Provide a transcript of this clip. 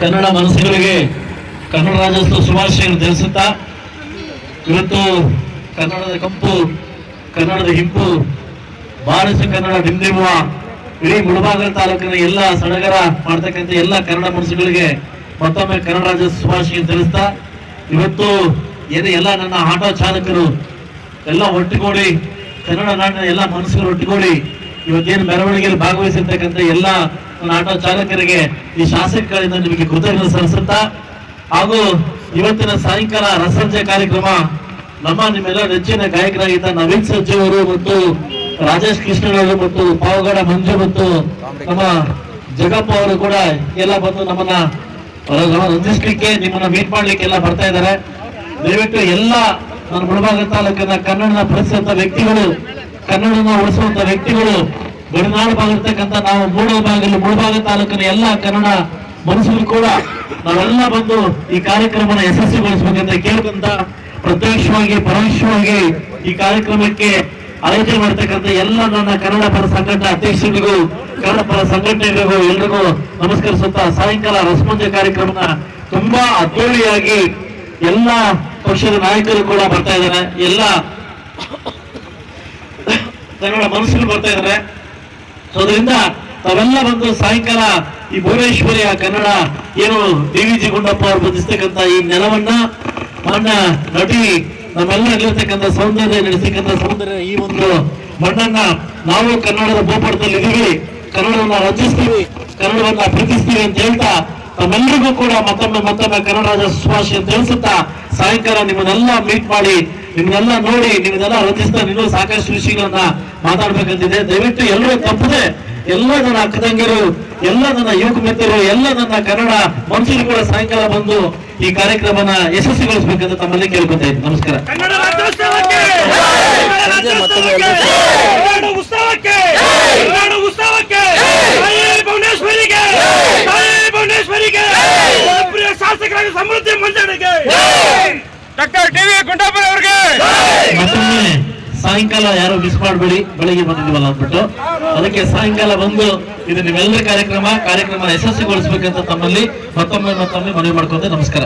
ಕನ್ನಡ ಮನಸ್ಸುಗಳಿಗೆ ಕನ್ನಡ ರಾಜ್ಯೋತ್ಸವ ಶುಭಾಶಯಗಳು ತಿಳಿಸುತ್ತಾ ಇವತ್ತು ಕನ್ನಡದ ಕಂಪು ಕನ್ನಡದ ಹಿಂಪು ಬಾರಸ ಕನ್ನಡ ಡಿಂಡಿಮುವ ಇಡೀ ಮುಳಬಾಗಲ ತಾಲೂಕಿನ ಎಲ್ಲ ಸಡಗರ ಮಾಡ್ತಕ್ಕಂಥ ಎಲ್ಲ ಕನ್ನಡ ಮನಸ್ಸುಗಳಿಗೆ ಮತ್ತೊಮ್ಮೆ ಕನ್ನಡ ರಾಜ್ಯ ಶುಭಾಶಯ ತಿಳಿಸ್ತಾ, ಇವತ್ತು ಏನೇ ಎಲ್ಲ ನನ್ನ ಆಟೋ ಚಾಲಕರು ಎಲ್ಲ ಒಟ್ಟುಗೂಡಿ, ಕನ್ನಡ ನಾಡಿನ ಎಲ್ಲ ಮನಸ್ಸುಗಳು ಒಟ್ಟುಗೂಡಿ ಇವತ್ತೇನು ಮೆರವಣಿಗೆಯಲ್ಲಿ ಭಾಗವಹಿಸಿರ್ತಕ್ಕಂಥ ಎಲ್ಲ ನನ್ನ ಆಟೋ ಚಾಲಕರಿಗೆ ಈ ಶಾಸಕಗಳಿಂದ ನಿಮಗೆ ಕೃತಜ್ಞತೆ ಸಲ್ಲಿಸುತ್ತಾ, ಹಾಗೂ ಇವತ್ತಿನ ಸಾಯಂಕಾಲ ರಸಂಜೆ ಕಾರ್ಯಕ್ರಮ ನಮ್ಮ ನಿಮ್ಮೆಲ್ಲ ನೆಚ್ಚಿನ ಗಾಯಕರಾಗಿದ್ದ ನವೀನ್ ಸಜ್ಜಿ ಅವರು ಮತ್ತು ರಾಜೇಶ್ ಕೃಷ್ಣನವರು ಮತ್ತು ಪಾವಗಡ ಮಂಜು ಮತ್ತು ನಮ್ಮ ಜಗಪ್ಪ ಅವರು ಕೂಡ ಎಲ್ಲ ಬಂದು ನಮ್ಮನ್ನ ರಂಜಿಸ್ಲಿಕ್ಕೆ, ನಿಮ್ಮನ್ನ ಮೀಟ್ ಮಾಡ್ಲಿಕ್ಕೆ ಎಲ್ಲ ಬರ್ತಾ ಇದ್ದಾರೆ. ದಯವಿಟ್ಟು ಎಲ್ಲ ನನ್ನ ಮುಳಬಾಗ ತಾಲೂಕಿನ ಕನ್ನಡನ ಬೆಳೆಸುವಂತ ವ್ಯಕ್ತಿಗಳು ಕನ್ನಡನ ಉಳಿಸುವಂತ ವ್ಯಕ್ತಿಗಳು, ಗಡಿನಾಡು ಭಾಗ ಇರ್ತಕ್ಕಂಥ ನಾವು ಮೂಡಬಾಗಲು ಮುಳಬಾಗ ತಾಲೂಕಿನ ಎಲ್ಲ ಕನ್ನಡ ಮನಸ್ಸಲ್ಲಿ ಕೂಡ ನಾವೆಲ್ಲ ಬಂದು ಈ ಕಾರ್ಯಕ್ರಮನ ಯಶಸ್ವಿಗೊಳಿಸಬೇಕಂತ ಕೇಳ್ಕೊಂತ, ಪ್ರತ್ಯಕ್ಷವಾಗಿ, ಪರೋಕ್ಷವಾಗಿ ಈ ಕಾರ್ಯಕ್ರಮಕ್ಕೆ ಆಯೋಜನೆ ಮಾಡ್ತಕ್ಕಂಥ ಎಲ್ಲ ನನ್ನ ಕನ್ನಡ ಪರ ಸಂಘಟನೆ ಅಧ್ಯಕ್ಷರಿಗೂ, ಕನ್ನಡ ಪರ ಸಂಘಟನೆಗಳಿಗೂ ಎಲ್ರಿಗೂ ನಮಸ್ಕರಿಸುತ್ತಾ ಸಾಯಂಕಾಲ ರಸಮಂಜ ಕಾರ್ಯಕ್ರಮನ ತುಂಬಾ ಅದ್ದೂರಿಯಾಗಿ ಎಲ್ಲ ಪಕ್ಷದ ನಾಯಕರು ಕೂಡ ಬರ್ತಾ ಇದ್ದಾರೆ. ಎಲ್ಲ ಕನ್ನಡ ಮನಸ್ಸಿನ ಬರ್ತಾ ಇದ್ದಾರೆ. ಅದರಿಂದ ತಾವೆಲ್ಲ ಬಂದು ಸಾಯಂಕಾಲ ಈ ಭುವನೇಶ್ವರಿಯ ಕನ್ನಡ ಏನು ಡಿ ವಿ ಜಿ ಗುಂಡಪ್ಪ ಅವರು ಬಂಧಿಸ್ತಕ್ಕಂಥ ಈ ನೆಲವನ್ನ ಮಾನ್ಯ ನಟಿ ನಮ್ಮೆಲ್ಲ ಇಲ್ಲಿರ್ತಕ್ಕಂಥ ಸೌಂದರ್ಯ ನಡೆಸಿಕ್ಕಂಥ ಸೌಂದರ್ಯ ಈ ಒಂದು ಮಣ್ಣನ್ನ ನಾವು ಕನ್ನಡದ ಭೂಪಟದಲ್ಲಿ ಇದೀವಿ ಕನ್ನಡವನ್ನ ರಚಿಸ್ತೀವಿ, ಕನ್ನಡವನ್ನ ಪ್ರೀತಿಸ್ತೀವಿ ಅಂತ ಹೇಳ್ತಾ ತಮ್ಮೆಲ್ಲರಿಗೂ ಕೂಡ ಮತ್ತೊಮ್ಮೆ ಮತ್ತೊಮ್ಮೆ ಕನ್ನಡ ಶುಭಾಶಯ ಅಂತ ತಿಳಿಸುತ್ತಾ ಸಾಯಂಕಾಲ ನಿಮ್ಮನ್ನೆಲ್ಲ ಮೀಟ್ ಮಾಡಿ, ನಿಮ್ಮನ್ನೆಲ್ಲ ನೋಡಿ, ನಿಮ್ಮನ್ನೆಲ್ಲ ರಚಿಸ್ತಾ ಇನ್ನೂ ಸಾಕಷ್ಟು ವಿಷಯಗಳನ್ನ ಮಾತಾಡ್ಬೇಕಂತಿದೆ. ದಯವಿಟ್ಟು ಎಲ್ಲರೂ ತಪ್ಪದೆ ಎಲ್ಲ ನನ್ನ ಅಕ್ಕ ತಂಗಿರು ಎಲ್ಲ ನನ್ನ ಯುವಕ ಮಿತ್ರರು ಎಲ್ಲ ನನ್ನ ಕನ್ನಡ ಮನುಷ್ಯರು ಕೂಡ ಸಾಯಂಕಾಲ ಬಂದು ಈ ಕಾರ್ಯಕ್ರಮನ ಯಶಸ್ವಿಗೊಳಿಸಬೇಕಂತ ತಮ್ಮಲ್ಲಿ ಕೇಳ್ಕೊತಾ ಇದ್ದೀನಿ. ನಮಸ್ಕಾರ. ಶಾಸಕರಾಗಿ ಸಮೃದ್ಧಿ ಮಂಜನೆಗೆ ಡಾಕ್ಟರ್ ಟಿ ವಿ ಕುಂಟಾಪುರ ಅವರಿಗೆ ಮತ್ತೊಮ್ಮೆ ಸಾಯಂಕಾಲ ಯಾರು ಮಿಸ್ ಮಾಡಬೇಡಿ, ಬೆಳಿಗ್ಗೆ ಬಂದಿದ್ದೀವಲ್ಲ ಅಂದ್ಬಿಟ್ಟು ಅದಕ್ಕೆ ಸಾಯಂಕಾಲ ಬಂದು ಇದು ನಿಮ್ಮೆಲ್ಲರ ಕಾರ್ಯಕ್ರಮ ಕಾರ್ಯಕ್ರಮ ಯಶಸ್ವಿಗೊಳಿಸಬೇಕಂತ ತಮ್ಮಲ್ಲಿ, ಮತ್ತೊಮ್ಮೆ ಮತ್ತೊಮ್ಮೆ ಮನವಿ ಮಾಡ್ಕೊಂತ ನಮಸ್ಕಾರ.